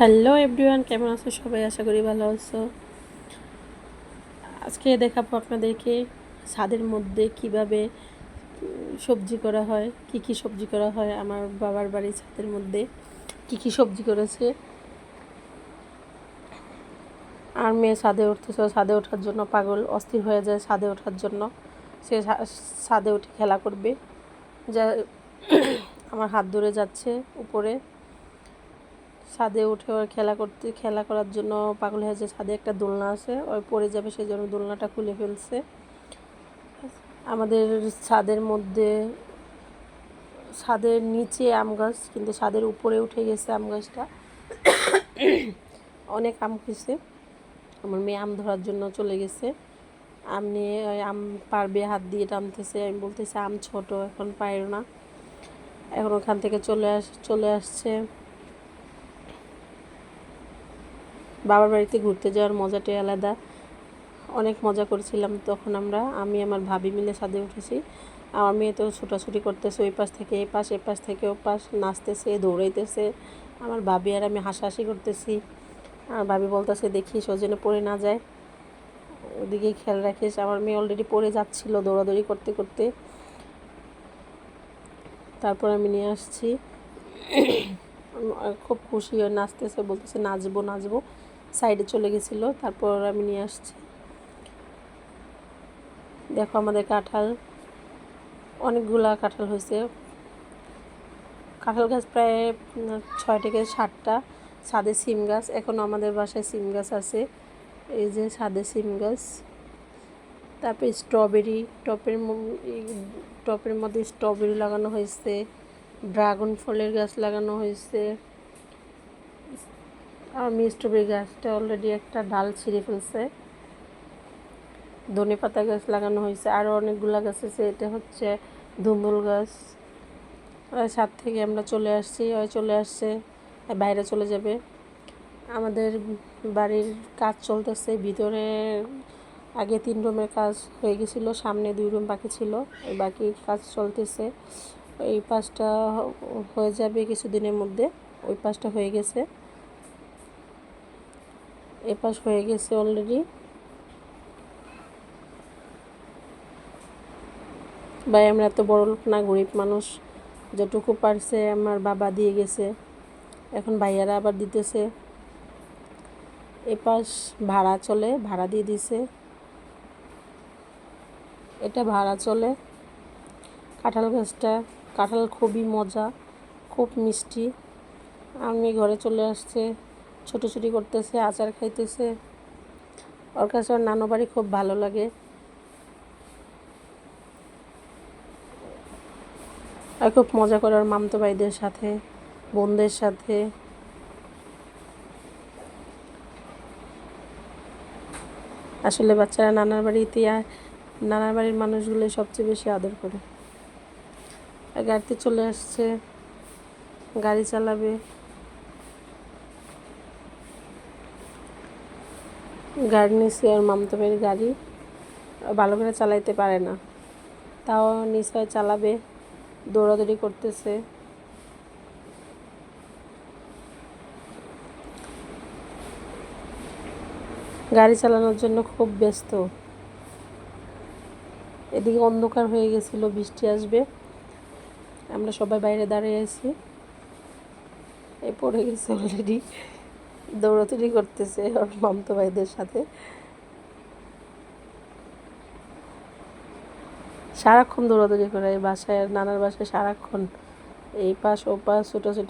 Hello everyone, কেমন আছো? সবাই আশা করি ভালো আছো। আজকে দেখাবো আপনাদেরকে ছাদের মধ্যে কীভাবে সবজি করা হয়, কি কি সবজি করা হয় আমার বাবার বাড়ি ছাদের মধ্যে, কি কি সবজি করেছে। আর মেয়ে ছাদে উঠতেছে ছাদে ওঠার জন্য পাগল, অস্থির হয়ে যায় ছাদে ওঠার জন্য। সে ছাদে উঠে খেলা করবে। যা, আমার হাত ধরে যাচ্ছে উপরে। ছাদে উঠে ওর খেলা করতে, খেলা করার জন্য পাগল হয়েছে ছাদে একটা দোলনা আছে ওই পড়ে যাবে সেই জন্য দোলনাটা খুলে ফেলছে। আমাদের ছাদের মধ্যে, ছাদের নিচে আম গাছ, কিন্তু ছাদের উপরে উঠে গেছে আম গাছটা। অনেক আম হয়েছে আমার মেয়ে আম ধরার জন্য চলে গেছে। আম নিয়ে ওই আম পারবে, হাত দিয়ে টানতেছে। আমি বলতেছি, আম ছোট, এখন পাইর না। এখন ওখান থেকে চলে আস, চলে আসছে। বাবার বাড়িতে ঘুরতে যাওয়ার মজাটাই আলাদা। অনেক মজা করেছিলাম। তখন আমরা, আমি, আমার ভাবি মিলে ছাদে উঠেছি। আমার মেয়ে তো ছোটাছুটি করতেছে ওই পাশ থেকে, এই পাশ এ পাশ থেকে, ও পাশ, নাচতেছে, দৌড়াইতেছে। আমার ভাবি আর আমি হাসাহাসি করতেছি। আর ভাবি বলতেছে, দেখি যেন পড়ে না যায়। ওদিকেই খেয়াল রাখিস, আমার মেয়ে অলরেডি পড়ে যাচ্ছিল দৌড়াদৌড়ি করতে করতে। তারপর আমি নিয়ে আসছি। খুব খুশি হয়ে নাচতেছে, বলতেছে, নাচবো নাচবো। সাইডে চলে গেছিল, তারপর আমি নিয়ে আসছি। দেখো আমাদের কাঁঠাল, অনেকগুলা কাঁঠাল হয়েছে। কাঁঠাল গাছ প্রায় ছয় থেকে সাতটা। ছাদে সিম গাছ এখনও আমাদের বাসায় সিম গাছ আছে। এই যে ছাদে সিম গাছ। তারপরে স্ট্রবেরি, টপের টপের মধ্যে স্ট্রবেরি লাগানো হয়েছে। ড্রাগন ফলের গাছ লাগানো হয়েছে। আমি স্ট্রবেরি গাছটা অলরেডি একটা ডাল ছিঁড়ে ফেলছে। ধনে পাতা গাছ লাগানো হয়েছে। আরও অনেকগুলা গাছ আছে। এটা হচ্ছে ধুন্দুল গাছ। ওই ছাদ থেকে আমরা চলে আসছি। ওই চলে আসছে। বাইরে চলে যাবে। আমাদের বাড়ির কাজ চলতেছে। ভিতরে আগে তিন রুমের কাজ হয়ে গেছিল। সামনে দুই রুম বাকি ছিল। ওই বাকি কাজ চলতেছে। এই পাশটা হয়ে যাবে কিছুদিনের মধ্যে। ওই পাশটা হয়ে গেছে। এ পাশ হয়ে গেছে অলরেডি ভাই, আমরা এত বড় লোক না, গরিব মানুষ। যেটুকু পারছে আমার বাবা দিয়ে গেছে। এখন ভাইয়ারা আবার দিতেছে। এ পাশ ভাড়া চলে, ভাড়া দিয়ে দিছে। এটা ভাড়া চলে। কাঁঠাল গাছটা, কাঁঠাল খুবই মজা, খুব মিষ্টি। আমি ঘরে চলে আসছে। ছোটোছুটি করতেছে, আচার খাইতেছে। ওর কাছে ওর নানু বাড়ি খুব ভালো লাগে। আর খুব মজা করে ওর মামতো ভাইদের সাথে, বোনদের সাথে। আসলে বাচ্চারা নানার বাড়িতে আর নানার বাড়ির মানুষগুলো সবচেয়ে বেশি আদর করে। গাড়িতে চলে আসছে, গাড়ি চালাবে। গাড়ি নিচ্ছে ওর মামতো ভাইয়ের গাড়ি। ভালো করে চালাইতে পারে না। তাও নিশ্চয় চালাবে, দৌড়াদৌড়ি করতেছে। গাড়ি চালানোর জন্য খুব ব্যস্ত। এদিকে অন্ধকার হয়ে গেছিল, বৃষ্টি আসবে। আমরা সবাই বাইরে দাঁড়িয়ে আছি। এ পড়ে গেছে অলরেডি দৌড়াদৌড়ি করতেছে ওর মামতো ভাইদের সাথে। সারাক্ষণ দৌড়াদৌড়ি করে, এই বাসায়, নানার বাসায় সারাক্ষণ এই পাশ, ও পাশ ছোটাছুটি